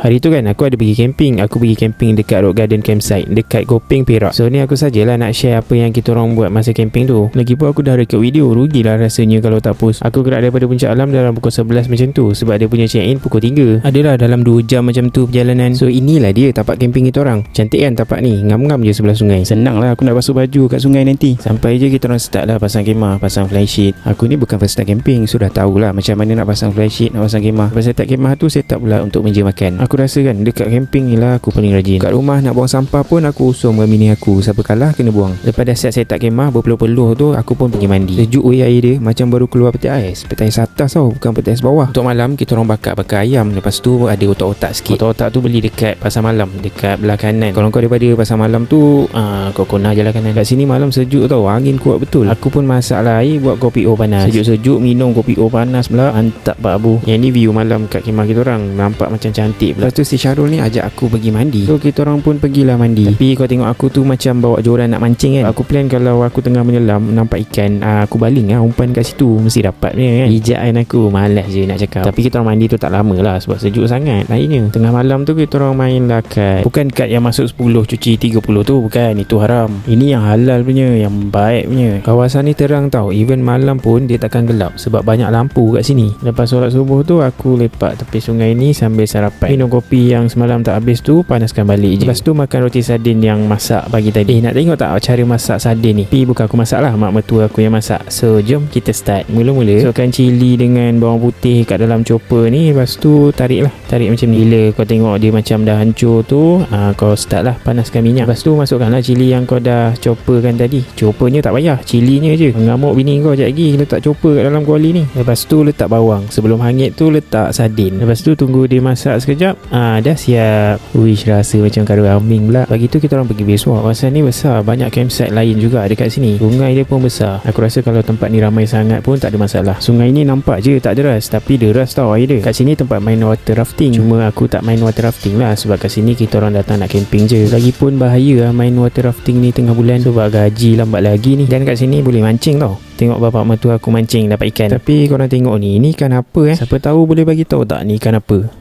Hari tu kan aku ada pergi camping. Aku pergi camping dekat Rock Garden Campsite Dekat Gopeng Perak. So ni aku sajalah nak share apa yang kita orang buat masa camping tu. Lagipun aku dah record video Rugilah rasanya kalau tak post. Aku gerak daripada puncak alam dalam pukul 11 macam tu Sebab dia punya check in pukul 3 Adalah dalam 2 jam macam tu perjalanan. So inilah dia tapak camping kita orang. Cantik kan tapak ni? Ngam-ngam je sebelah sungai. Senang lah aku nak basuh baju kat sungai nanti. Sampai je kita orang start lah pasang kemah Pasang flysheet Aku ni bukan first time camping Sudah tahulah macam mana nak pasang flysheet Nak pasang kemah. Lepas set kemah tu set up pula untuk meja makan Aku rasa kan dekat camping ni lah aku paling rajin. Kat rumah nak buang sampah pun aku usung dengan bini aku. Siapa kalah kena buang. Lepas dah set set up kemah berpeluh-peluh tu Aku pun pergi mandi. Sejuk weh air dia Macam baru keluar peti ais. Peti ais atas tau Bukan peti ais bawah. Untuk malam kita orang bakar-bakar ayam. Lepas tu ada otak-otak sikit. Otak-otak tu beli dekat pasar malam Dekat belah kanan. Kalau kau daripada pasar malam tu uh, Kau kona je lah kanan. Kat sini malam sejuk tau Angin kuat betul. Aku pun masak lah air Buat kopi O panas. Sejuk-sejuk minum kopi O panas pula. Antap pak abu. Yang ni view malam kat kemah kita orang. Nampak macam cantik Lepas tu si Syarul ni ajak aku pergi mandi. So kita orang pun pergilah mandi. Tapi kau tengok aku tu macam bawa joran nak mancing kan. Aku plan kalau aku tengah menyelam Nampak ikan uh, Aku baling lah umpan kat situ Mesti dapat punya kan. Hijak kan aku Malas je nak cakap. Tapi kita orang mandi tu tak lama lah Sebab sejuk sangat. Lainnya Tengah malam tu kita orang main lah kat Bukan kat yang masuk 10 cuci 30 tu Bukan. Itu haram. Ini yang halal punya Yang baik punya. Kawasan ni terang tau. Even malam pun dia takkan gelap Sebab banyak lampu kat sini. Lepas solat subuh tu Aku lepak tepi sungai ni Sambil sarapan. Minum kopi yang semalam tak habis tu Panaskan balik je. Lepas tu makan roti sardin yang masak pagi tadi. Eh nak tengok tak cara masak sardin ni? Tapi bukan aku masak lah. Mak mertua aku yang masak. So jom kita start Mula-mula. Masukkan cili dengan bawang putih kat dalam chopper ni. Lepas tu tarik lah. Tarik macam ni. Bila kau tengok dia macam dah hancur tu aa, Kau start lah panaskan minyak. Lepas tu masukkan lah cili yang kau dah chopperkan tadi. Choppernya tak payah. Cilinya je. Mengamuk bini kau sekejap lagi Letak chopper kat dalam kuali ni. Lepas tu letak bawang. Sebelum hangit tu letak sardin. Lepas tu tunggu dia masak sekejap Ah Dah siap. Wish rasa macam karo aming pula. Pagi tu kita orang pergi base walk Kawasan ni besar. Banyak campsite lain juga dekat sini. Sungai dia pun besar. Aku rasa kalau tempat ni ramai sangat pun tak ada masalah. Sungai ni nampak je tak deras. Tapi deras tau air dia. Kat sini tempat main water rafting. Cuma aku tak main water rafting lah. Sebab kat sini kita orang datang nak camping je. Lagipun bahaya lah main water rafting ni tengah bulan. Sebab gaji lambat lagi ni. Dan kat sini boleh mancing tau. Tengok bapak mertua aku mancing dapat ikan. Tapi korang tengok ni Ni ikan apa eh? Siapa tahu boleh bagi tahu tak ni ikan apa